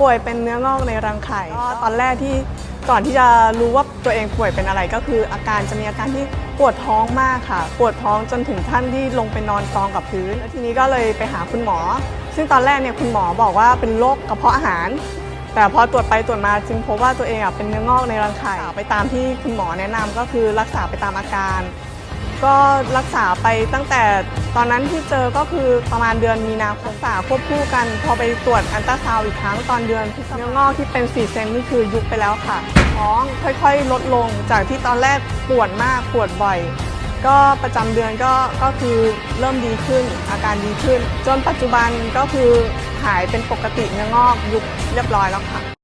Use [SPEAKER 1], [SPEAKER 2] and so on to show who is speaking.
[SPEAKER 1] ป่วยเป็นเนื้องอกในรังไข่ก็ตอนแรกที่ก่อนที่จะรู้ว่าตัวเองป่วยเป็นอะไรก็คือ อาการจะมีอาการที่ปวดท้องมากค่ะ ปวดท้องจนถึงขั้นที่ลงไปนอนกองกับพื้นแล้วทีนี้ก็เลยไปหาคุณหมอ ซึ่งตอนแรกเนี่ยคุณหมอบอกว่าเป็นโรคกระเพาะอาหาร แต่พอตรวจไปตรวจมาจึงพบว่าตัวเองอะเป็นเนื้องอกในรังไข่ไปตามที่คุณหมอแนะนำก็คือรักษาไปตามอาการ ก็รักษาไปตั้งแต่ตอนนั้นที่เจอก็คือประมาณเดือนมีนาคมรักษาควบคู่กัน พอไปตรวจอันตราซาวอีกครั้งตอนเดือนพฤษภาเนื้องอกที่เป็น4เซนนี่คือยุบไปแล้วค่ะ ท้องค่อยๆ ลดลงจากที่ตอนแรกปวดมากปวดบ่อย ก็ประจำเดือนก็ก็คือเริ่มดีขึ้นอาการดีขึ้น จนปัจจุบันก็คือหายเป็นปกติเนื้องอกยุบเรียบร้อยแล้วค่ะ